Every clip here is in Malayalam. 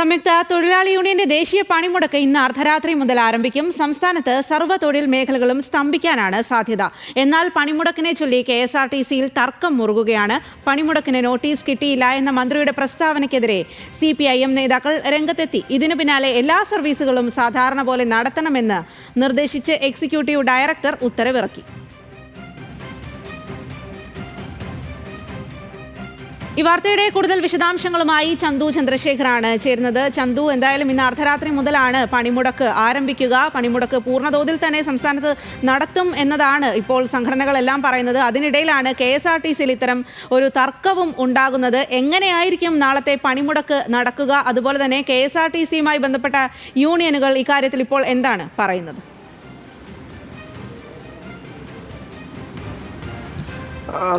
സംയുക്ത തൊഴിലാളി യൂണിയന്റെ ദേശീയ പണിമുടക്ക് ഇന്ന് അർദ്ധരാത്രി മുതൽ ആരംഭിക്കും. സംസ്ഥാനത്ത് സർവ തൊഴിൽ മേഖലകളും സ്തംഭിക്കാനാണ് സാധ്യത. എന്നാൽ പണിമുടക്കിനെ ചൊല്ലി കെ എസ് ആർ ടി സിയിൽ തർക്കം മുറുകുകയാണ്. പണിമുടക്കിന് നോട്ടീസ് കിട്ടിയില്ല എന്ന മന്ത്രിയുടെ പ്രസ്താവനയ്ക്കെതിരെ സി പി ഐ എം നേതാക്കൾ രംഗത്തെത്തി. ഇതിനു പിന്നാലെ എല്ലാ സർവീസുകളും സാധാരണ പോലെ നടത്തണമെന്ന് നിർദ്ദേശിച്ച് എക്സിക്യൂട്ടീവ് ഡയറക്ടർ ഉത്തരവിറക്കി. ഈ വാർത്തയുടെ കൂടുതൽ വിശദാംശങ്ങളുമായി ചന്തു ചന്ദ്രശേഖറാണ് ചേരുന്നത്. ചന്തു എന്തായാലും ഇന്ന് അർദ്ധരാത്രി മുതലാണ് പണിമുടക്ക് ആരംഭിക്കുക. പണിമുടക്ക് പൂർണതോതിൽ തന്നെ സംസ്ഥാനത്ത് നടത്തും എന്നതാണ് ഇപ്പോൾ സംഘടനകളെല്ലാം പറയുന്നത്. അതിനിടയിലാണ് കെ എസ് ആർ ടി സിയിൽ ഇത്തരം ഒരു തർക്കവും ഉണ്ടാകുന്നത്. എങ്ങനെയായിരിക്കും നാളത്തെ പണിമുടക്ക് നടക്കുക? അതുപോലെ തന്നെ കെ എസ് ആർ ടി സിയുമായി ബന്ധപ്പെട്ട യൂണിയനുകൾ ഇക്കാര്യത്തിൽ ഇപ്പോൾ എന്താണ് പറയുന്നത്?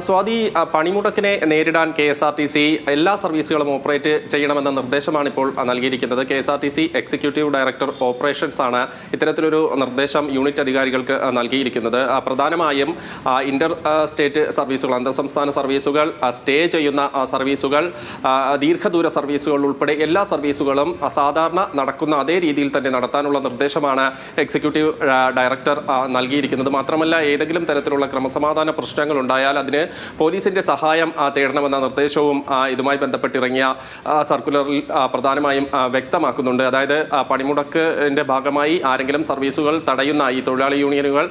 സ്വാതി പണിമുടക്കിനെ നേരിടാൻ K S R T C എല്ലാ സർവീസുകളും ഓപ്പറേറ്റ് ചെയ്യണമെന്ന നിർദ്ദേശമാണ് ഇപ്പോൾ നൽകിയിരിക്കുന്നത്. K S R T C executive director operations ആണ് ഇത്തരത്തിലൊരു നിർദ്ദേശം യൂണിറ്റ് അധികാരികൾക്ക് നൽകിയിരിക്കുന്നത്. പ്രധാനമായും ഇന്റർ സ്റ്റേറ്റ് സർവീസുകൾ അന്തർ സംസ്ഥാന സർവീസുകൾ സ്റ്റേ ചെയ്യുന്ന സർവീസുകൾ ദീർഘദൂര സർവീസുകൾ ഉൾപ്പെടെ എല്ലാ സർവീസുകളും സാധാരണ നടക്കുന്ന അതേ രീതിയിൽ തന്നെ നടത്താനുള്ള നിർദ്ദേശമാണ് എക്സിക്യൂട്ടീവ് ഡയറക്ടർ നൽകിയിരിക്കുന്നത്. മാത്രമല്ല ഏതെങ്കിലും തരത്തിലുള്ള ക്രമസമാധാന പ്രശ്നങ്ങൾ ഉണ്ടായാൽ അതിന് പോലീസിന്റെ സഹായം തേടണമെന്ന നിർദ്ദേശവും ഇതുമായി ബന്ധപ്പെട്ടിറങ്ങിയ സർക്കുലറിൽ പ്രധാനമായും വ്യക്തമാക്കുന്നുണ്ട്. അതായത് പണിമുടക്കിന്റെ ഭാഗമായി ആരെങ്കിലും സർവീസുകൾ തടയുന്ന ഈ തൊഴിലാളി യൂണിയനുകൾ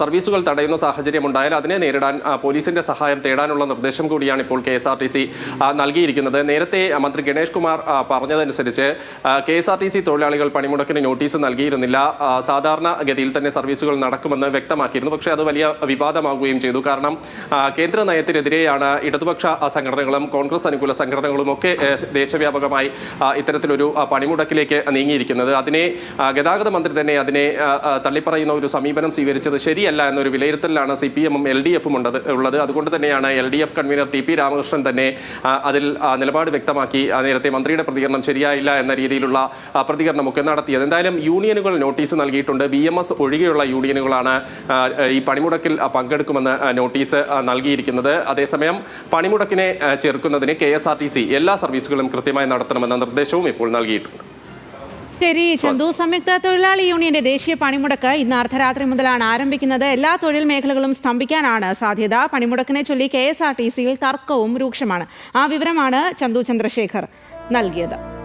സർവീസുകൾ തടയുന്ന സാഹചര്യം ഉണ്ടായാൽ അതിനെ നേരിടാൻ പോലീസിന്റെ സഹായം തേടാനുള്ള നിർദ്ദേശം കൂടിയാണ് ഇപ്പോൾ K S R T C നൽകിയിരിക്കുന്നത്. നേരത്തെ മന്ത്രി ഗണേഷ് കുമാർ പറഞ്ഞതനുസരിച്ച് K S R T C തൊഴിലാളികൾ പണിമുടക്കിന് നോട്ടീസ് നൽകിയിരുന്നില്ല. സാധാരണ ഗതിയിൽ തന്നെ സർവീസുകൾ നടക്കുമെന്ന് വ്യക്തമാക്കിയിരുന്നു. പക്ഷേ അത് വലിയ വിവാദമാകുകയും ചെയ്തു. കാരണം കേന്ദ്ര നയത്തിനെതിരെയാണ് ഇടതുപക്ഷ സംഘടനകളും കോൺഗ്രസ് അനുകൂല സംഘടനകളും ഒക്കെ ദേശവ്യാപകമായി ഇത്തരത്തിലൊരു പണിമുടക്കിലേക്ക് നീങ്ങിയിരിക്കുന്നത്. അതിനെ ഗതാഗത മന്ത്രി തന്നെ അതിനെ തള്ളിപ്പറയുന്ന ഒരു സമീപനം സ്വീകരിച്ചത് ശരിയല്ല എന്നൊരു വിലയിരുത്തലിലാണ് സി പി എമ്മും എൽ ഡി എഫും ഉണ്ടത് ഉള്ളത്. അതുകൊണ്ട് തന്നെയാണ് L D F convenor T P Ramakrishnan തന്നെ അതിൽ നിലപാട് വ്യക്തമാക്കി നേരത്തെ മന്ത്രിയുടെ പ്രതികരണം ശരിയായില്ല എന്ന രീതിയിലുള്ള പ്രതികരണമൊക്കെ നടത്തിയത്. എന്തായാലും യൂണിയനുകൾ നോട്ടീസ് നൽകിയിട്ടുണ്ട്. ബി ഒഴികെയുള്ള യൂണിയനുകളാണ് ഈ പണിമുടക്കിൽ പങ്കെടുക്കുമെന്ന് നോട്ടീസ് ആ, നൽകിയിരിക്കുന്നത്. അതേസമയം പണിമുടക്കിനെ ചെറുക്കുന്നതിന് K S R T C എല്ലാ സർവീസുകളും കൃത്യമായി നടത്തണമെന്ന നിർദ്ദേശവും ഇപ്പോൾ നൽകിയിട്ടുണ്ട്. ശരി ചന്തു. സംയുക്ത തൊഴിലാളി യൂണിയന്റെ ദേശീയ പണിമുടക്ക് ഇന്ന് അർദ്ധരാത്രി മുതലാണ് ആരംഭിക്കുന്നത്. എല്ലാ തൊഴിൽ മേഖലകളും സ്തംഭിക്കാനാണ് സാധ്യത. പണിമുടക്കിനെ ചൊല്ലി കെ എസ് ആർ ടി സിയിൽ തർക്കവും രൂക്ഷമാണ്. ആ വിവരമാണ് ചന്തു ചന്ദ്രശേഖർ നൽകിയത്.